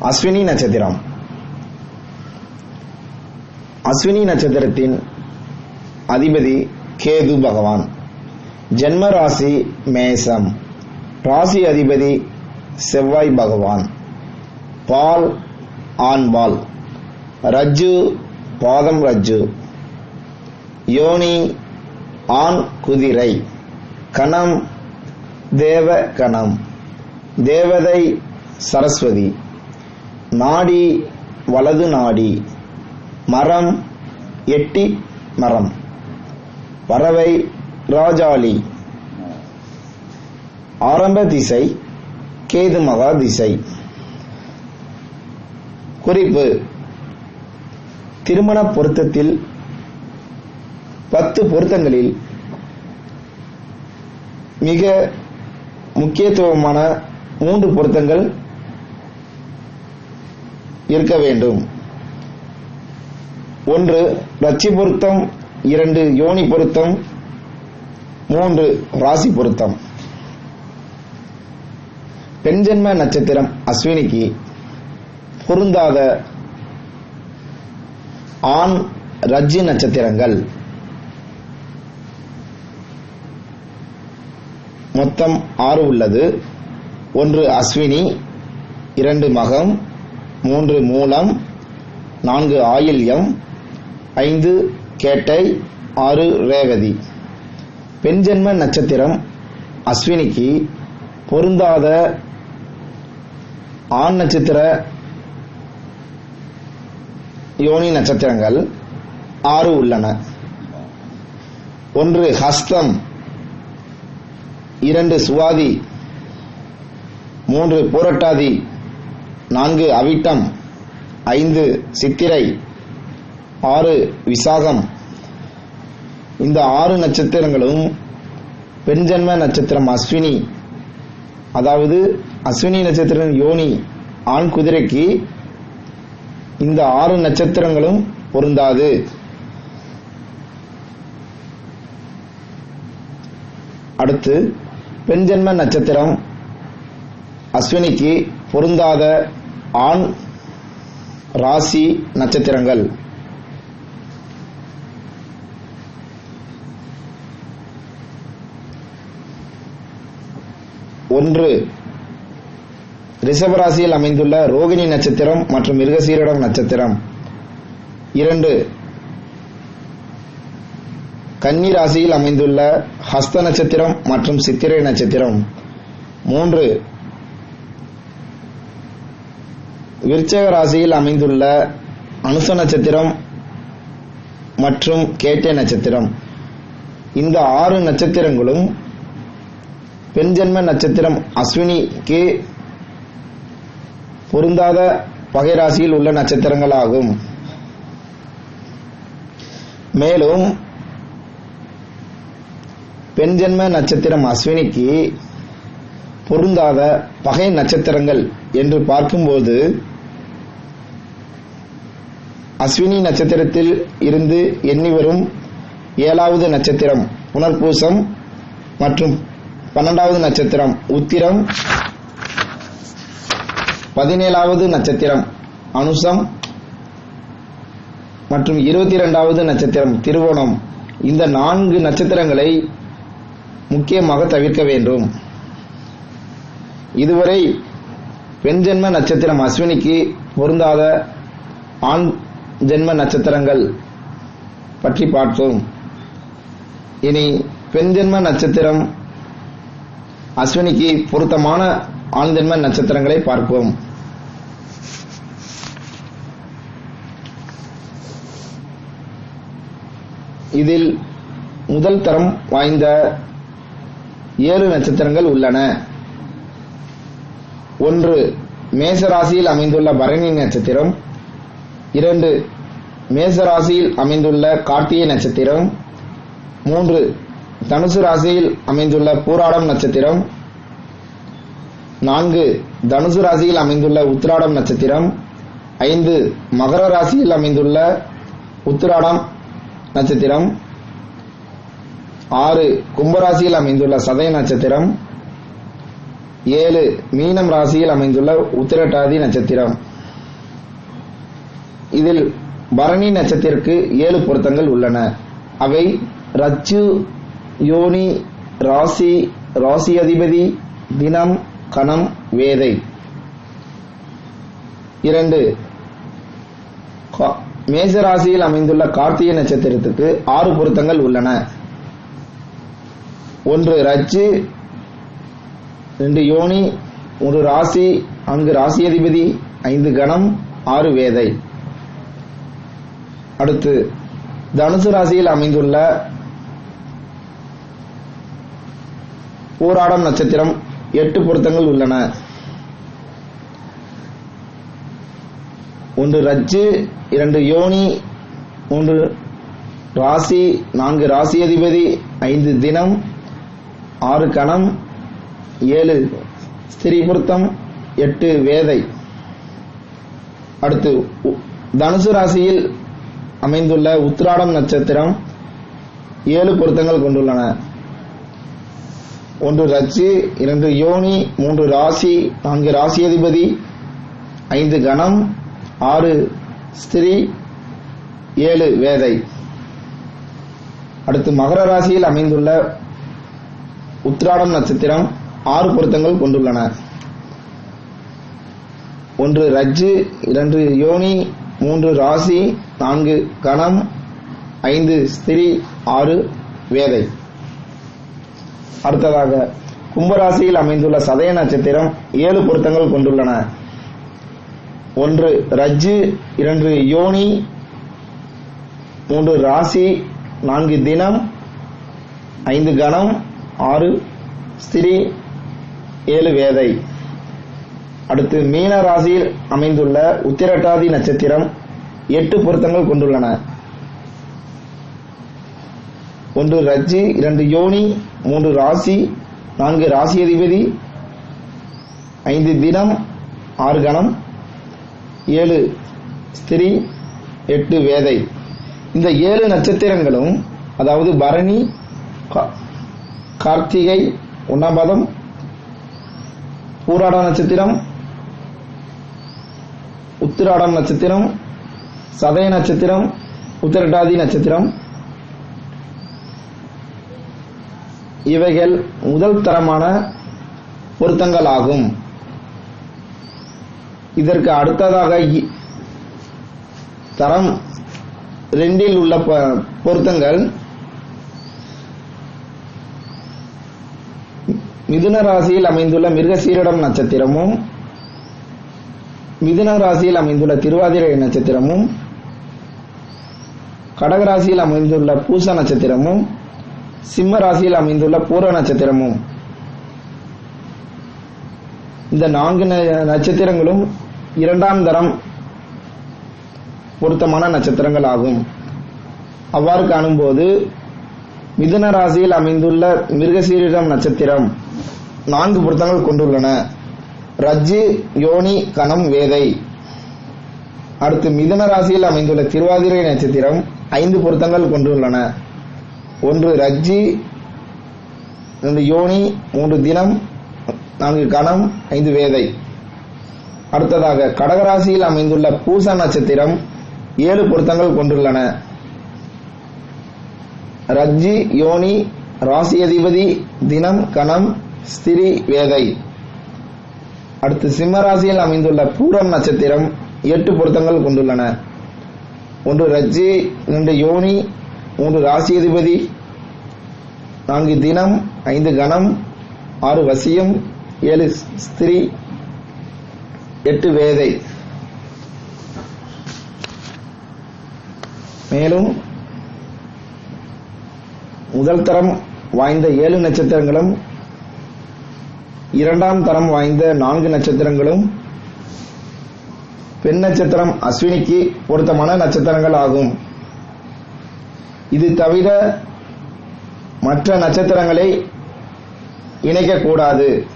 அஸ்வினி நட்சத்திரம். அஸ்வினி நட்சத்திரத்தின் அதிபதி கேது பகவான். ஜென்ம ராசி மேசம். ராசி அதிபதி செவ்வாய் பகவான். பால் ஆண்பால் ரஜ்ஜு பாதம் ரஜ்ஜு. யோனி ஆண் குதிரை. கணம் தேவ கணம். தேவதை சரஸ்வதி. நாடி வலது நாடி. மரம் எட்டி மரம். பறவை ராஜாளி. ஆரம்ப திசை கேது மகா திசை. குறிப்பு. திருமண பொருத்தத்தில் பத்து பொருத்தங்களில் மிக முக்கியத்துவமான மூன்று பொருத்தங்கள் இருக்க வேண்டும். ஒன்று ரச்சி பொருத்தம். இரண்டு யோனி பொருத்தம். மூன்று ராசி பொருத்தம். பெண் ஜென்ம நட்சத்திரம் அஸ்வினிக்கு பொருந்தாத ஆண் ரஜ்ஜி நட்சத்திரங்கள். மொத்தம் ஆறு உள்ளது. ஒன்று அஸ்வினி. இரண்டு மகம். மூன்று மூலம் நான்கு ஆயில்யம் ஐந்து கேட்டை ஆறு ரேவதி. பெண் ஜென்ம நட்சத்திரம் அஸ்வினிக்கு பொருந்தாத ஆண் நட்சத்திர யோனி நட்சத்திரங்கள் ஆறு உள்ளன. ஒன்று ஹஸ்தம் இரண்டு சுவாதி மூன்று போரட்டாதி நான்கு அவிட்டம் ஐந்து சித்திரை ஆறு விசாகம். இந்த ஆறு நட்சத்திரங்களும் பெண் ஜென்ம நட்சத்திரம் அஸ்வினி. அதாவது அஸ்வினி நட்சத்திரம் யோனி ஆண் குதிரைக்கு இந்த ஆறு நட்சத்திரங்களும் பொருந்தாது. அடுத்து பெண் ஜென்ம நட்சத்திரம் அஸ்வினிக்கு பொருந்தாத ஆண் ராசி நட்சத்திரங்கள். ஒன்று ரிஷபராசியில் அமைந்துள்ள ரோகிணி நட்சத்திரம் மற்றும் மிருகசீரிடம் நட்சத்திரம். இரண்டு கன்னி ராசியில் அமைந்துள்ள ஹஸ்த நட்சத்திரம் மற்றும் சித்திரை நட்சத்திரம். மூன்று விருச்சக ராசியில் அமைந்துள்ள அனுச நட்சத்திரம் மற்றும் கேட்டை நட்சத்திரம். இந்த ஆறு நட்சத்திரங்களும் பெண் ஜென்ம நட்சத்திரம் அஸ்வினிக்கு பொருந்தாத பகை ராசியில் உள்ள நட்சத்திரங்கள் ஆகும் மேலும் பெண் ஜென்ம நட்சத்திரம் அஸ்வினிக்கு பொருந்தாத பகை நட்சத்திரங்கள் என்று பார்க்கும்போது அஸ்வினி நட்சத்திரத்தில் இருந்து எண்ணி வரும் ஏழாவது நட்சத்திரம் புனர்பூசம் மற்றும் பன்னெண்டாவது நட்சத்திரம் உத்திரம். பதினேழாவது நட்சத்திரம் அனுசம் மற்றும் இருபத்தி இரண்டாவது நட்சத்திரம் திருவோணம். இந்த நான்கு நட்சத்திரங்களை முக்கியமாக தவிர்க்க வேண்டும். இதுவரை பெண் ஜென்ம நட்சத்திரம் அஸ்வினிக்கு பொருந்தாத ஆண் ஜென்ம நட்சத்திரங்கள் பற்றி பார்த்தோம். இனி பெண் ஜென்ம நட்சத்திரம் அஸ்வினிக்கு பொருத்தமான ஆண் ஜென்ம நட்சத்திரங்களை பார்ப்போம். இதில் முதல் தரம் வாய்ந்த ஏழு நட்சத்திரங்கள் உள்ளன. ஒன்று மேசராசியில் அமைந்துள்ள பரணி நட்சத்திரம். இரண்டு மேசராசியில் அமைந்துள்ள கார்த்திகை நட்சத்திரம். மூன்று தனுசு ராசியில் அமைந்துள்ள பூராடம் நட்சத்திரம். நான்கு தனுசு ராசியில் அமைந்துள்ள உத்திராடம் நட்சத்திரம். ஐந்து மகர ராசியில் அமைந்துள்ள உத்திராடம் நட்சத்திரம். ஆறு கும்பராசியில் அமைந்துள்ள சதய நட்சத்திரம். ஏழு மீனம் ராசியில் அமைந்துள்ள உத்திரட்டாதி நட்சத்திரம். இதில் பரணி நட்சத்திரக்கு ஏழு பொருத்தங்கள் உள்ளன. அவை ரச்சு யோனி ராசி ராசி அதிபதி தினம் கணம் வேதை. இரண்டு கா- ராசியில் அமைந்துள்ள கார்த்திகை நட்சத்திரத்துக்கு ஆறு பொருத்தங்கள் உள்ளன. ஒன்று ரச்சு ரெண்டு யோனி ஒரு ராசி நான்கு ராசி அதிபதி ஐந்து கணம் ஆறு வேதை. அடுத்து தனுசு ராசியில் அமைந்துள்ள போராடம் நட்சத்திரம் எட்டு பொருத்தங்கள் உள்ளன. ஒன்று ரஜ்ஜு இரண்டு யோனி மூன்று ராசி நான்கு ராசி அதிபதி ஐந்து தினம் ஆறு கணம் ஏழு ஸ்திரீ பொருத்தம் எட்டு வேதை. அடுத்து தனுசு ராசியில் அமைந்துள்ள உத்ராடம் நட்சத்திரம் ஏழு பொருத்தங்கள் கொண்டுள்ளன. ஒன்று ரச்சி இரண்டு யோனி மூன்று ராசி நான்கு ராசி அதிபதி ஐந்து கணம் ஆறு ஸ்திரீ ஏழு வேதை. அடுத்து மகர ராசியில் அமைந்துள்ள உத்ராடம் நட்சத்திரம் ஆறு பொருத்தங்கள் கொண்டுள்ளன. ஒன்று ரஜ்ஜு இரண்டு யோனி மூன்று ராசி நான்கு கணம் ஐந்து ஸ்திரி ஆறு வேதை. அடுத்ததாக கும்பராசியில் அமைந்துள்ள சதய நட்சத்திரம் ஏழு பொருத்தங்கள் கொண்டுள்ளன. ஒன்று ரஜ்ஜு இரண்டு யோனி மூன்று ராசி நான்கு தினம் ஐந்து கணம் ஆறு ஸ்திரீ ஏழு வேதை. அடுத்து மீன ராசியில் அமைந்துள்ள உத்திரட்டாதி நட்சத்திரம் எட்டு பொருத்தங்கள் கொண்டுள்ளன. ஒன்று ரஜ்ஜி இரண்டு யோனி மூன்று ராசி நான்கு ராசி அதிபதி ஐந்து தினம் ஆறு கணம் ஏழு ஸ்திரி எட்டு வேதை. இந்த ஏழு நட்சத்திரங்களும் அதாவது பரணி கார்த்திகை உன்னபதம் பூராட நட்சத்திரம் உத்திராடம் நட்சத்திரம் சதய நட்சத்திரம் உத்திரட்டாதி நட்சத்திரம். இவைகள் முதல் தரமான பொருத்தங்கள் ஆகும். இதற்கு அடுத்ததாக தரம் ரெண்டில் உள்ள பொருத்தங்கள். மிதுன ராசியில் அமைந்துள்ள மிருகசீரிடம் நட்சத்திரமும் மிதுன ராசியில் அமைந்துள்ள திருவாதிரை நட்சத்திரமும் கடகராசியில் அமைந்துள்ள பூச நட்சத்திரமும் சிம்ம ராசியில் அமைந்துள்ள பூர நட்சத்திரமும். இந்த நான்கு ந- நட்சத்திரங்களும் இரண்டாம் தரம் பொருத்தமான நட்சத்திரங்கள் ஆகும். அவ்வாறு காணும்போது மிதுன ராசியில் அமைந்துள்ள மிருகசீரிடம் நட்சத்திரம் நான்கு பொருத்தங்கள் கொண்டுள்ளன. ரஜ்ஜு யோனி கணம் வேதை. அடுத்து மிதுன ராசியில் அமைந்துள்ள திருவாதிரை நட்சத்திரம் ஐந்து பொருத்தங்கள் கொண்டுள்ளன. ஒன்று ரஜ்ஜி ரெண்டு யோனி மூன்று தினம் நான்கு கணம் ஐந்து வேதை. அடுத்ததாக கடகராசியில் அமைந்துள்ள பூச நட்சத்திரம் ஏழு பொருத்தங்கள் கொண்டுள்ளன. ரஜ்ஜி யோனி ராசி அதிபதி தினம் கணம் ஸ்திரி வேதை. அடுத்து சிம்மராசியில் அமைந்துள்ள பூரம் நட்சத்திரம் எட்டு பொருத்தங்கள் கொண்டுள்ளன. ஒன்று ரஜ்ஜி இரண்டு யோனி மூன்று ராசி அதிபதி நான்கு தினம் ஐந்து கணம் ஆறு வசியம் ஏழு ஸ்திரீ எட்டு வேதை. மேலும் முதல் தரம் வாய்ந்த ஏழு நட்சத்திரங்களும் இரண்டாம் தரம் வாய்ந்த நான்கு நட்சத்திரங்களும் பெண் நட்சத்திரம் அஸ்வினிக்கு பொருத்தமான நட்சத்திரங்கள் ஆகும். இது தவிர மற்ற நட்சத்திரங்களை இணைக்கக்கூடாது.